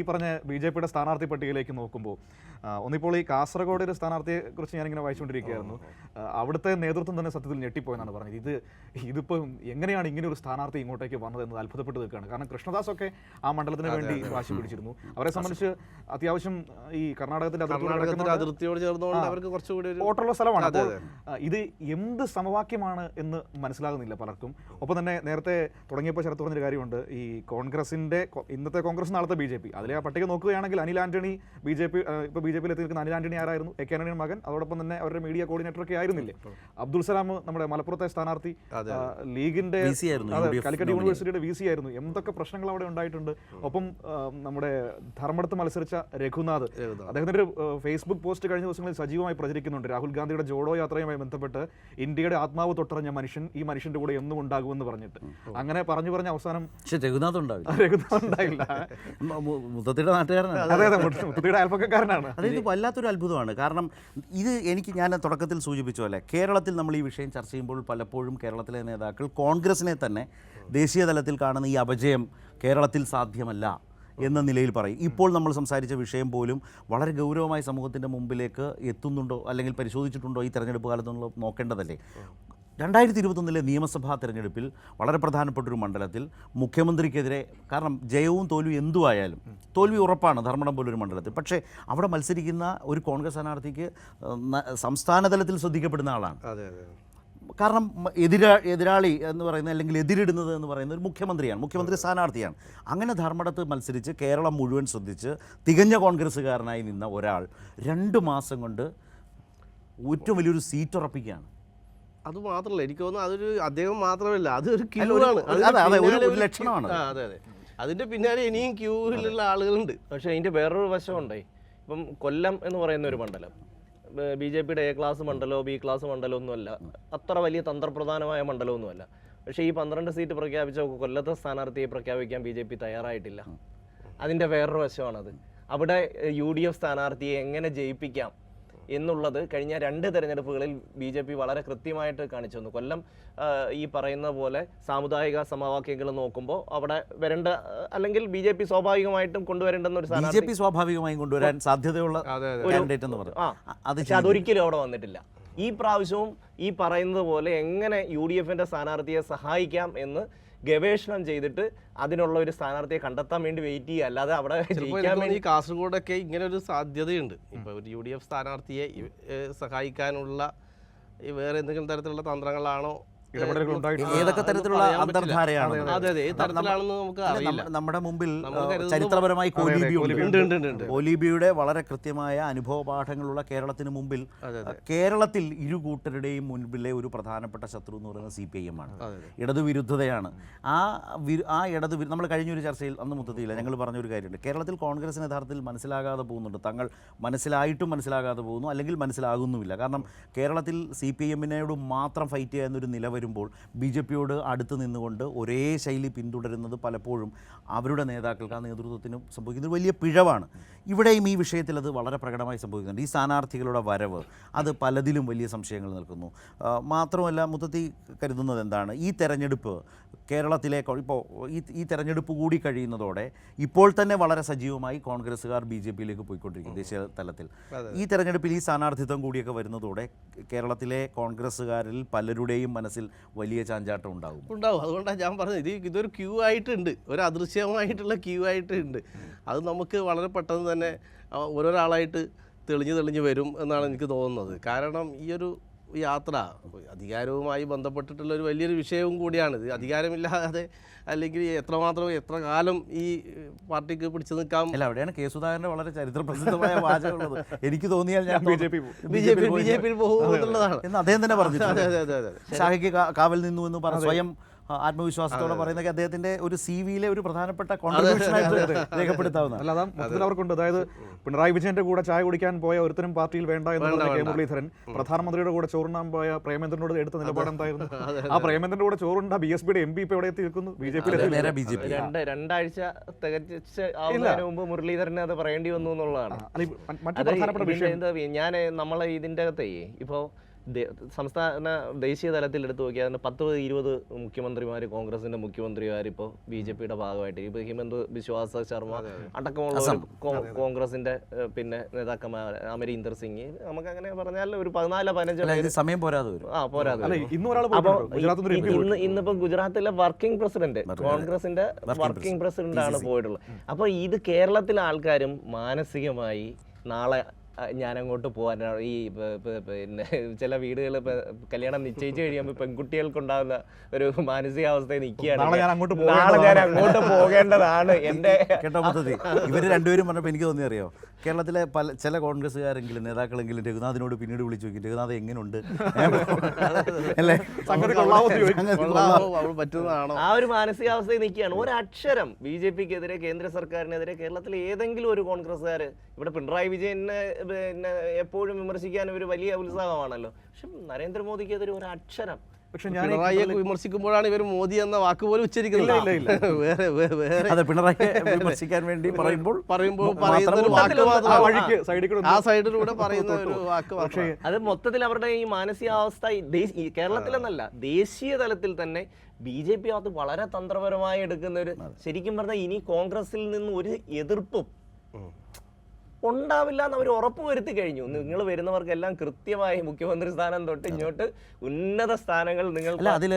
ഈ പറഞ്ഞ B J പിയുടെ സ്ഥാനാർത്ഥി പട്ടികയിലേക്ക് നോക്കുമ്പോൾ ഒന്നിപ്പോൾ ഈ കാസർഗോഡ് ഒരു സ്ഥാനാർത്ഥിയെ കുറിച്ച് ഞാനിങ്ങനെ വായിച്ചുകൊണ്ടിരിക്കുകയായിരുന്നു. അവിടുത്തെ നേതൃത്വം തന്നെ സത്യത്തിൽ ഞെട്ടിപ്പോയെന്നാണ് പറഞ്ഞത്. ഇത് ഇതിപ്പം എങ്ങനെയാണ് ഇങ്ങനെ ഒരു സ്ഥാനാർത്ഥി ഇങ്ങോട്ടേക്ക് വന്നത് എന്ന് അത്ഭുതപ്പെട്ട് നിൽക്കുകയാണ്. കാരണം കൃഷ്ണദാസ് ഒക്കെ ആ മണ്ഡലത്തിന് വേണ്ടി വാശി പിടിച്ചിരുന്നു. അവരെ സംബന്ധിച്ച് അത്യാവശ്യം ഈ കർണാടകത്തിന്റെ അതിർത്തിയോട് ചേർന്നുകൊണ്ട് അവർക്ക് കുറച്ചുകൂടി വോട്ടുള്ള സ്ഥലമാണ്. ഇത് എന്ത് സമവാക്യമാണ് എന്ന് മനസ്സിലാകുന്നില്ല പലർക്കും. ഒപ്പം തന്നെ നേരത്തെ തുടങ്ങിയപ്പോൾ ശരത്ത് പറഞ്ഞൊരു കാര്യമുണ്ട്. ഈ കോൺഗ്രസിന്റെ ഇന്നത്തെ കോൺഗ്രസ് നാളത്തെ ബി ജെ പി. അതിലെ ആ പട്ടിക നോക്കുകയാണെങ്കിൽ Anil Antony B J P ഇപ്പോൾ ബി ജെ പിയിൽ എത്തി നിൽക്കുന്ന അനിൽ ആന്റണി ആരായിരുന്നു? എ കെ ആന്റണിയുടെ മകൻ. അതോടൊപ്പം തന്നെ അവരുടെ മീഡിയ കോർഡിനേറ്റർ ഒക്കെ ആയിരുന്നില്ലേ? അബ്ദുൾ സലാം നമ്മുടെ മലപ്പുറത്തെ സ്ഥാനാർത്ഥി ലീഗിന്റെ കാലിക്കറ്റ് യൂണിവേഴ്സിറ്റിയുടെ വി സി ആയിരുന്നു. എന്തൊക്കെ പ്രശ്നങ്ങൾ അവിടെ ഉണ്ടായിട്ടുണ്ട്? ഒപ്പം നമ്മുടെ ധർമ്മടത്ത് മത്സരിച്ച രഘുനാഥ്. അദ്ദേഹത്തിന്റെ ഒരു ഫേസ്ബുക്ക് പോസ്റ്റ് കഴിഞ്ഞ ദിവസങ്ങളിൽ സജീവമായി പ്രചരിക്കുന്നുണ്ട്. രാഹുൽ ഗാന്ധിയുടെ ജോഡോ യാത്രയുമായി ബന്ധപ്പെട്ട് ഇന്ത്യയുടെ ആത്മാവ് തൊട്ടറിഞ്ഞ മനുഷ്യൻ ഈ മനുഷ്യന്റെ കൂടെ എന്നും ഉണ്ടാകുമെന്ന് പറഞ്ഞിട്ട്. അങ്ങനെ പറഞ്ഞു പറഞ്ഞ അവസാനം രഘുനാഥ് ഉണ്ടാവില്ല. രഘുനാഥ് ഉണ്ടായില്ല. മുത്തത്തിയുടെ നാട്ടുകാരനാണ്. അതെ അതെ മുത്തുതിയുടെ അയൽപ്പക്കാരനാണ് അതായത് വല്ലാത്തൊരു അത്ഭുതമാണ്. കാരണം ഇത് എനിക്ക് ഞാൻ തുടക്കത്തിൽ സൂചിപ്പിച്ച പോലെ കേരളത്തിൽ നമ്മൾ ഈ വിഷയം ചർച്ച ചെയ്യുമ്പോൾ പലപ്പോഴും കേരളത്തിലെ നേതാക്കൾ കോൺഗ്രസിനെ തന്നെ ദേശീയ തലത്തിൽ കാണുന്ന ഈ അപജയം കേരളത്തിൽ സാധ്യമല്ല എന്ന നിലയിൽ പറയും. ഇപ്പോൾ നമ്മൾ സംസാരിച്ച വിഷയം പോലും വളരെ ഗൗരവമായി സമൂഹത്തിന്റെ മുമ്പിലേക്ക് എത്തുന്നുണ്ടോ അല്ലെങ്കിൽ പരിശോധിച്ചിട്ടുണ്ടോ ഈ തെരഞ്ഞെടുപ്പ് കാലത്തുള്ള നോക്കേണ്ടതല്ലേ? രണ്ടായിരത്തി ഇരുപത്തൊന്നിലെ നിയമസഭാ തെരഞ്ഞെടുപ്പിൽ വളരെ പ്രധാനപ്പെട്ട ഒരു മണ്ഡലത്തിൽ മുഖ്യമന്ത്രിക്കെതിരെ കാരണം ജയവും തോൽവി എന്തുവായാലും തോൽവി ഉറപ്പാണ് ധർമ്മടം പോലൊരു മണ്ഡലത്തിൽ. പക്ഷേ അവിടെ മത്സരിക്കുന്ന ഒരു കോൺഗ്രസ് സ്ഥാനാർത്ഥിക്ക് സംസ്ഥാനതലത്തിൽ സംസ്ഥാന തലത്തിൽ ശ്രദ്ധിക്കപ്പെടുന്ന ആളാണ്. കാരണം എതിരാ എതിരാളി എന്ന് പറയുന്ന അല്ലെങ്കിൽ എതിരിടുന്നത് എന്ന് പറയുന്നത് ഒരു മുഖ്യമന്ത്രിയാണ് മുഖ്യമന്ത്രി സ്ഥാനാർത്ഥിയാണ്. അങ്ങനെ ധർമ്മടത്ത് മത്സരിച്ച് കേരളം മുഴുവൻ ശ്രദ്ധിച്ച് തികഞ്ഞ കോൺഗ്രസ്സുകാരനായി നിന്ന ഒരാൾ രണ്ട് മാസം കൊണ്ട് ഏറ്റവും വലിയൊരു സീറ്റ് ഉറപ്പിക്കുകയാണ് അത് മാത്രമല്ല എനിക്ക് തോന്നുന്നു അതൊരു അദ്ദേഹം മാത്രമല്ല അതൊരു ക്യൂ ആണ്. അതെ, ഒരു- പിന്നാലെ ഒരു queue- ലക്ഷണമാണ്. അതെ അതെ. അതിന്റെ പിന്നാലെ ഇനിയും ക്യൂവിലുള്ള ആളുകളുണ്ട്. പക്ഷേ അതിന്റെ വേറൊരു വശമുണ്ടേ. ഇപ്പം കൊല്ലം എന്ന് പറയുന്ന ഒരു മണ്ഡലം. ബി ജെ പിയുടെ എ ക്ലാസ് മണ്ഡലമോ ബി ക്ലാസ് മണ്ഡലമോ ഒന്നുമല്ല അത്ര വലിയ തന്ത്രപ്രധാനമായ മണ്ഡലമൊന്നുമല്ല. പക്ഷേ ഈ പന്ത്രണ്ട് സീറ്റ് പ്രഖ്യാപിച്ച കൊല്ലത്തെ സ്ഥാനാർത്ഥിയെ പ്രഖ്യാപിക്കാൻ ബി ജെ പി തയ്യാറായിട്ടില്ല. അതിന്റെ വേറൊരു വശമാണത്. അവിടെ യു ഡി എഫ് സ്ഥാനാർത്ഥിയെ എങ്ങനെ ജയിപ്പിക്കാം? എന്നുള്ളത് കഴിഞ്ഞ രണ്ട് തെരഞ്ഞെടുപ്പുകളിൽ ബി ജെ പി വളരെ കൃത്യമായിട്ട് കാണിച്ചു തന്നു. കൊല്ലം ഈ പറയുന്ന പോലെ സാമുദായിക സമവാക്യങ്ങൾ നോക്കുമ്പോൾ അവിടെ വരേണ്ട അല്ലെങ്കിൽ ബി ജെ പി സ്വാഭാവികമായിട്ടും കൊണ്ടുവരേണ്ടുന്ന ഒരു ബി ജെ പി സ്വാഭാവികമായും കൊണ്ടുവരാൻ സാധ്യതയുള്ള. കാൻഡിഡേറ്റ് എന്ന് പറഞ്ഞു പക്ഷെ അതൊരിക്കലും അവിടെ വന്നിട്ടില്ല. ഈ പ്രാവശ്യവും ഈ പറയുന്നത് പോലെ എങ്ങനെ യു ഡി എഫിന്റെ സ്ഥാനാർത്ഥിയെ സഹായിക്കാം എന്ന് ഗവേഷണം ചെയ്തിട്ട് അതിനുള്ള ഒരു സ്ഥാനാർത്ഥിയെ കണ്ടെത്താൻ വേണ്ടി വെയിറ്റ് ചെയ്യുക അല്ലാതെ അവിടെ ജയിക്കാൻ വേണ്ടി കാസർഗോഡൊക്കെ ഇങ്ങനെ ഒരു സാധ്യതയുണ്ട് ഇപ്പൊ ഒരു യു ഡി എഫ് സ്ഥാനാർത്ഥിയെ സഹായിക്കാനുള്ള ഈ വേറെ എന്തെങ്കിലും തരത്തിലുള്ള തന്ത്രങ്ങളാണോ. ഏതൊക്കെ തരത്തിലുള്ള അന്തർധാരയാണ്? നമ്മുടെ മുമ്പിൽ ചരിത്രപരമായി ഒലിബിയുടെ വളരെ കൃത്യമായ അനുഭവ പാഠങ്ങളുള്ള കേരളത്തിന് മുമ്പിൽ കേരളത്തിൽ ഇരു കൂട്ടരുടെയും മുൻപിലെ ഒരു പ്രധാനപ്പെട്ട ശത്രു എന്ന് പറയുന്നത് സി പി ഐ എം ആണ്. ഇടതുവിരുദ്ധതയാണ്. ആ ആ ഇടതു നമ്മൾ കഴിഞ്ഞൊരു ചർച്ചയിൽ അന്ന് മുത്തത്തിയില്ല ഞങ്ങൾ പറഞ്ഞൊരു കാര്യമുണ്ട്. കേരളത്തിൽ കോൺഗ്രസിന് യഥാർത്ഥത്തിൽ മനസ്സിലാകാതെ പോകുന്നുണ്ട്. തങ്ങൾ മനസ്സിലായിട്ടും മനസ്സിലാകാതെ പോകുന്നു അല്ലെങ്കിൽ മനസ്സിലാകുന്നുമില്ല. കാരണം കേരളത്തിൽ സി പി എമ്മിനോട് മാത്രം ഫൈറ്റ് ചെയ്യുന്ന ഒരു നില വരുമ്പോൾ ബി ജെ പിയോട് അടുത്ത് നിന്നുകൊണ്ട് ഒരേ ശൈലി പിന്തുടരുന്നത് പലപ്പോഴും അവരുടെ നേതാക്കൾക്ക് ആ നേതൃത്വത്തിന് സംഭവിക്കുന്നത് വലിയ പിഴവാണ്. ഇവിടെയും ഈ വിഷയത്തിൽ അത് വളരെ പ്രകടമായി സംഭവിക്കുന്നുണ്ട്. ഈ സ്ഥാനാർത്ഥികളുടെ വരവ് അത് പലതിലും വലിയ സംശയങ്ങൾ നിൽക്കുന്നു. മാത്രമല്ല മുത്തത്തി കരുതുന്നത് എന്താണ്? ഈ തെരഞ്ഞെടുപ്പ് കേരളത്തിലെ ഇപ്പോൾ ഈ ഈ തെരഞ്ഞെടുപ്പ് കൂടി കഴിയുന്നതോടെ ഇപ്പോൾ തന്നെ വളരെ സജീവമായി കോൺഗ്രസ്സുകാർ ബി ജെ പിയിലേക്ക് പോയിക്കൊണ്ടിരിക്കും ദേശീയ തലത്തിൽ. ഈ തെരഞ്ഞെടുപ്പിൽ ഈ സ്ഥാനാർത്ഥിത്വം കൂടിയൊക്കെ വരുന്നതോടെ കേരളത്തിലെ കോൺഗ്രസ്സുകാരിൽ പലരുടെയും മനസ്സിൽ വലിയ ചാഞ്ചാട്ടം ഉണ്ടാകും. ഉണ്ടാവും. അതുകൊണ്ടാണ് ഞാൻ പറഞ്ഞത് ഇത് ഇതൊരു ക്യൂ ആയിട്ടുണ്ട്. ഒരു അദൃശ്യമായിട്ടുള്ള ക്യൂ ആയിട്ടുണ്ട്. അത് നമുക്ക് വളരെ പെട്ടെന്ന് തന്നെ ഓരോരാളായിട്ട് തെളിഞ്ഞ് തെളിഞ്ഞ് വരും എന്നാണ് എനിക്ക് തോന്നുന്നത്. കാരണം ഈ ഒരു യാത്ര. അധികാരവുമായി ബന്ധപ്പെട്ടിട്ടുള്ള ഒരു വലിയൊരു വിഷയവും കൂടിയാണ്. ഇത് അധികാരമില്ലാതെ അല്ലെങ്കിൽ എത്രമാത്രം എത്ര കാലം ഈ പാർട്ടിക്ക് പിടിച്ചു നിൽക്കാം? അല്ല അവിടെയാണ് കെ സുധാകരന്റെ വളരെ ചരിത്ര പ്രസിദ്ധമായ വാചകമുള്ളത്. എനിക്ക് തോന്നിയാൽ ഞാൻ ബി ജെ പി പോകും. B J P B J പിയിൽ പോകും എന്നുള്ളതാണ്. എന്ന് അദ്ദേഹം തന്നെ പറഞ്ഞു അതെ പറഞ്ഞിട്ടുണ്ട് അതെ അതെ അതെ. ഷാഹിക്ക് കാവൽ നിന്നു എന്ന് പറഞ്ഞ സ്വയം ആത്മവിശ്വാസത്തോടെ പറയുന്നതൊക്കെ അദ്ദേഹത്തിന്റെ ഒരു സി വിയിലെ ഒരു പ്രധാനപ്പെട്ട കോൺട്രിബ്യൂഷൻ ആയിട്ട് രേഖപ്പെടുത്താവുന്ന അല്ലാതെ മൊത്തത്തിൽ അവർക്കുണ്ട് അതായത് പിണറായി വിജയന്റെ കൂടെ ചായ കുടിക്കാൻ പോയ ഒരുത്തരും പാർട്ടിയിൽ വേണ്ട എന്ന് പറഞ്ഞ കെ മുരളീധരൻ പ്രധാനമന്ത്രിയുടെ കൂടെ ചോറുണ്ണാൻ പോയ പ്രേമേന്ദ്രനോട് എടുത്ത നിലപാട് എന്തായിരുന്നു? ആ പ്രേമേന്ദ്രന്റെ കൂടെ ചോറുണ്ട ബി എസ് പിയുടെ എം പി ഇപ്പൊ എവിടെ എത്തിയിരിക്കുന്നു? B J P. രണ്ട് രണ്ടാഴ്ച തികച്ച് മുമ്പ് മുരളീധരന് അത് പറയേണ്ടി വന്നു എന്നുള്ളതാണ്. മറ്റു പ്രധാനപ്പെട്ട വിഷയം. എന്താ ഞാൻ നമ്മളെ ഇതിന്റെ അകത്തേ ഇപ്പോ സംസ്ഥാന ദേശീയ തലത്തിൽ എടുത്തു നോക്കിയാൽ അതിന് പത്ത് ഇരുപത് മുഖ്യമന്ത്രിമാർ കോൺഗ്രസിന്റെ മുഖ്യമന്ത്രിമാർ ഇപ്പോൾ ബി ജെ പിയുടെ ഭാഗമായിട്ട്. ഇപ്പോൾ ഹിമന്ത് ബിശ്വാസ ശർമ്മ അടക്കമുള്ള കോൺഗ്രസിന്റെ പിന്നെ നേതാക്കന്മാർ അമരീന്ദർ സിംഗ്. നമുക്ക് അങ്ങനെ പറഞ്ഞാൽ ഒരു പതിനാല് പതിനഞ്ച് സമയം പോരാതെ വരും. ആ പോരാതെ. ഇന്നും ഇന്നിപ്പോ ഗുജറാത്തിലെ വർക്കിംഗ് പ്രസിഡന്റ് കോൺഗ്രസിന്റെ വർക്കിംഗ് പ്രസിഡന്റ്. ആണ് പോയിട്ടുള്ളത്. അപ്പൊ ഇത് കേരളത്തിലെ ആൾക്കാരും മാനസികമായി നാളെ ഞാൻ അങ്ങോട്ട് പോകാനാണ് ഈ പിന്നെ ചില വീടുകൾ കല്യാണം നിശ്ചയിച്ചു കഴിയുമ്പോൾ പെൺകുട്ടികൾക്കുണ്ടാകുന്ന ഒരു മാനസികാവസ്ഥയിൽ നിൽക്കുകയാണ്. നാളെ ഞാൻ അങ്ങോട്ട് അങ്ങോട്ട് പോകേണ്ടതാണ്. എന്റെ കേട്ടോ ഇവർ രണ്ടുപേരും പറഞ്ഞപ്പോൾ എനിക്ക് തോന്നി അറിയോ? കേരളത്തിലെ പല ചില കോൺഗ്രസ്സുകാരെങ്കിലും നേതാക്കളെങ്കിലും രഘുനാഥിനോട് പിന്നീട് വിളിച്ചു നോക്കി രഘുനാഥ് എങ്ങനെയുണ്ട് അല്ലേ? പറ്റുന്നതാണോ? ആ ഒരു മാനസികാവസ്ഥയിൽ നിൽക്കുകയാണ്. ഒരക്ഷരം ബി ജെ പിക്കെതിരെ കേന്ദ്ര സർക്കാരിനെതിരെ കേരളത്തിലെ ഏതെങ്കിലും ഒരു കോൺഗ്രസ്സുകാർ ഇവിടെ പിണറായി വിജയനെ പിന്നെ എപ്പോഴും വിമർശിക്കാൻ ഒരു വലിയ ഉത്സാഹമാണല്ലോ. പക്ഷെ നരേന്ദ്രമോദിക്ക് അതൊരു ഒരു അക്ഷരം പക്ഷെ ഞാൻ പിണറായിയെ വിമർശിക്കുമ്പോഴാണ് ഇവർ മോദി എന്ന വാക്ക് പോലും ഉച്ചരിക്കുന്നത്. ഇല്ല, ഇല്ല, വേറെ വേറെ അതെ പിണറായിയെ വിമർശിക്കാൻ വേണ്ടി പറയുമ്പോൾ പറയുമ്പോൾ പറയുന്ന ഒരു വാക്ക് മാത്രം. ആ സൈഡിലൂടെ പറയുന്ന ഒരു വാക്ക് പക്ഷേ അത് മൊത്തത്തിൽ അവരുടെ ഈ മാനസികാവസ്ഥ കേരളത്തിലെന്നല്ല ദേശീയ തലത്തിൽ തന്നെ ബി ജെ പി അത് വളരെ തന്ത്രപരമായി എടുക്കുന്ന ഒരു ശരിക്കും പറഞ്ഞാൽ ഇനി കോൺഗ്രസിൽ നിന്ന് ഒരു എതിർപ്പും ഉണ്ടാവില്ല എന്ന് അവർ ഉറപ്പ് വരുത്തി കഴിഞ്ഞു. നിങ്ങൾ വരുന്നവർക്കെല്ലാം കൃത്യമായി മുഖ്യമന്ത്രി സ്ഥാനം തൊട്ട് ഇങ്ങോട്ട് ഉന്നത സ്ഥാനങ്ങൾ നിങ്ങൾ അതിൽ